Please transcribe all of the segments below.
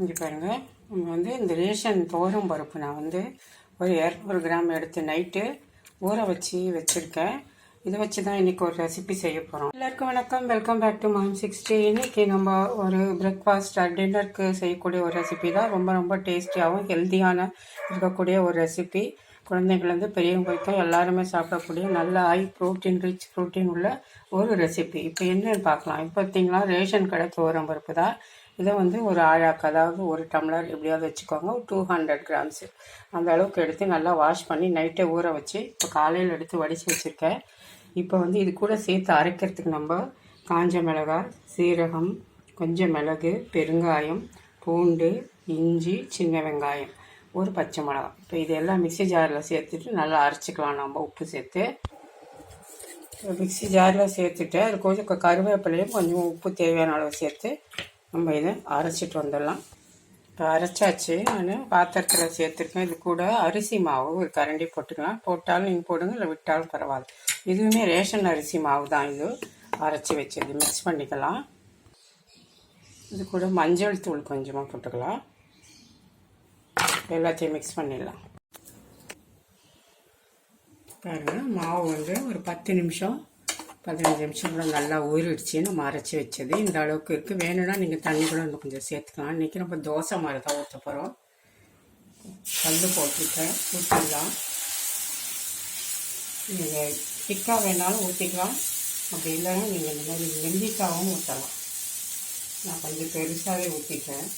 இங்கே பாருங்கள் நம்ம வந்து இந்த ரேஷன் துவரம் பருப்பு நான் வந்து ஒரு இரநூறு கிராம் எடுத்து நைட்டு ஊற வச்சு வச்சுருக்கேன். இதை வச்சு தான் இன்றைக்கி ஒரு ரெசிபி செய்ய போகிறோம் எல்லாருக்கும் வணக்கம். Welcome back to mom sixty இன்னைக்கு நம்ம ஒரு பிரேக்ஃபாஸ்ட் டின்னருக்கு செய்யக்கூடிய ஒரு ரெசிபி தான். ரொம்ப ரொம்ப டேஸ்டியாகவும் ஹெல்த்தியான இருக்கக்கூடிய ஒரு ரெசிபி குழந்தைங்கள்லேருந்து பெரியவங்க வரைக்கும் எல்லாருமே சாப்பிடக்கூடிய நல்ல ஹை ப்ரோட்டீன் ரிச் ப்ரோட்டீன் உள்ள ஒரு ரெசிபி இப்போ என்னன்னு பார்க்கலாம். இப்போ பார்த்தீங்கன்னா ரேஷன் கடை துவரம் பருப்பு தான். இதை வந்து ஒரு ஆழாக்கு அதாவது ஒரு டம்ளர் எப்படியாவது வச்சுக்கோங்க டூ ஹண்ட்ரட் கிராம்ஸு அந்த அளவுக்கு எடுத்து நல்லா வாஷ் பண்ணி நைட்டே ஊற வச்சு இப்போ காலையில் எடுத்து வடித்து வச்சுருக்கேன். இப்போ வந்து இது கூட சேர்த்து அரைக்கிறதுக்கு நம்ம காஞ்ச மிளகாய் சீரகம் கொஞ்சம் மிளகு பெருங்காயம் பூண்டு இஞ்சி சின்ன வெங்காயம் ஒரு பச்சை மிளகாய். இப்போ இதெல்லாம் மிக்சி ஜாரில் சேர்த்துட்டு நல்லா அரைச்சிக்கலாம் நம்ம உப்பு சேர்த்து. மிக்ஸி ஜாரில் சேர்த்துட்டு அது கொஞ்சம் க- கருவேப்பிலையும் கொஞ்சம் உப்பு தேவையான அளவு சேர்த்து நம்ம இதை அரைச்சிட்டு வந்துடலாம். இப்போ அரைச்சாச்சு. நான் பாத்திரத்தில் சேர்த்துருக்கேன். இது கூட அரிசி மாவு ஒரு கரண்டி போட்டுக்கலாம். போட்டாலும் நீங்கள் போடுங்க இல்லை விட்டாலும் பரவாயில்ல. இதுவுமே ரேஷன் அரிசி மாவு தான் இது. அரைச்சி வச்சது. மிக்ஸ் பண்ணிக்கலாம். இது கூட மஞ்சள் தூள் கொஞ்சமாக போட்டுக்கலாம். எல்லாத்தையும் மிக்ஸ் பண்ணிடலாம். பாருங்கள் மாவு வந்து ஒரு பத்து நிமிஷம் பதினஞ்சு நிமிஷம் கூட நல்லா ஊறிடுச்சு. நம்ம அரைச்சி வச்சது. இந்த அளவுக்கு இருக்குது வேணும்னா நீங்கள் தண்ணி கூட இன்னும் கொஞ்சம் சேர்த்துக்கலாம். இன்றைக்கி நம்ம தோசை மாதிரி தான் ஊற்ற போகிறோம் கல் போட்டிருக்கேன் ஊற்றிடலாம் நீங்கள் திக்காக வேணாலும் ஊற்றிக்கலாம் அப்படி இல்லைன்னா நீங்கள் இந்த மாதிரி நெல்லிக்காவும் ஊற்றலாம் நான் கொஞ்சம் பெருசாகவே ஊற்றிட்டேன்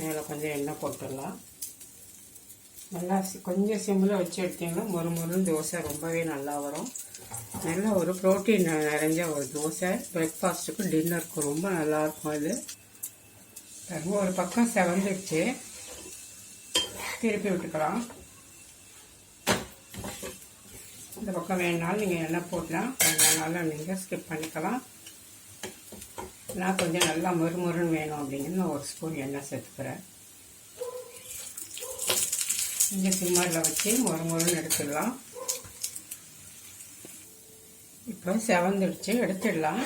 மேலே கொஞ்சம் எண்ணெய் போட்டுடலாம். நல்லா சி- கொஞ்சம் சிம்மில் வச்சு எடுத்தீங்கன்னா மொறு மொறுன்னு தோசை ரொம்பவே நல்லா வரும். நல்ல ஒரு ப்ரோட்டீன் நிறைஞ்ச ஒரு தோசை. பிரேக்ஃபாஸ்ட்டுக்கும் டின்னருக்கும் ரொம்ப நல்லா இருக்கும் இது ஒரு பக்கம் செவந்துடுச்சு திருப்பி விட்டுக்கலாம். இந்த பக்கம் வேணுனாலும் நீங்கள் எண்ணெய் போட்டலாம். வேணாலும் நீங்கள் ஸ்கிப் பண்ணிக்கலாம். நான் கொஞ்சம் நல்லா மொறுமொறுன்னு வேணும் அப்படிங்கிறது நான் ஒரு ஸ்பூன் எண்ணெய் சேர்த்துக்கிறேன். இங்கே சிம்மரில் வச்சு மொறு மொறுன்னு எடுத்துடலாம். இப்போ செவந்துடுச்சு எடுத்துடலாம்.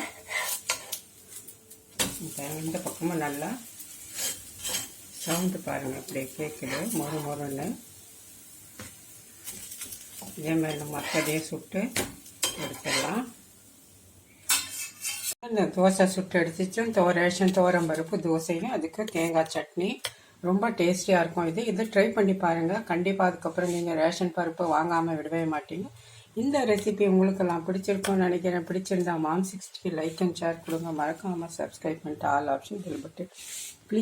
இப்போ இந்த பக்கமும் நல்லா சவுண்டு பாருங்கள் அப்படியே கேட்குது மொறு மொறுன்னு. இதே மாதிரி நம்ம மற்றதையும் சுட்டு எடுத்துடலாம். இந்த தோசை சுட்டு எடுத்துச்சும் தோ ரேஷன் தோரம் பருப்பு தோசையும் அதுக்கு தேங்காய் சட்னி. ரொம்ப டேஸ்டியாக இருக்கும். இது இதை ட்ரை பண்ணி பாருங்கள் கண்டிப்பாக அதுக்கப்புறம் நீங்கள் ரேஷன் பருப்பு வாங்காமல் விடவே மாட்டீங்க. இந்த ரெசிபி உங்களுக்கெல்லாம் பிடிச்சிருக்கும்னு நினைக்கிறேன். பிடிச்சிருந்தா மாம் சிக்ஸ்டி லைக் அண்ட் ஷேர் கொடுங்க. மறக்காமல் சப்ஸ்கிரைப் பண்ணிட்டு all option bell button please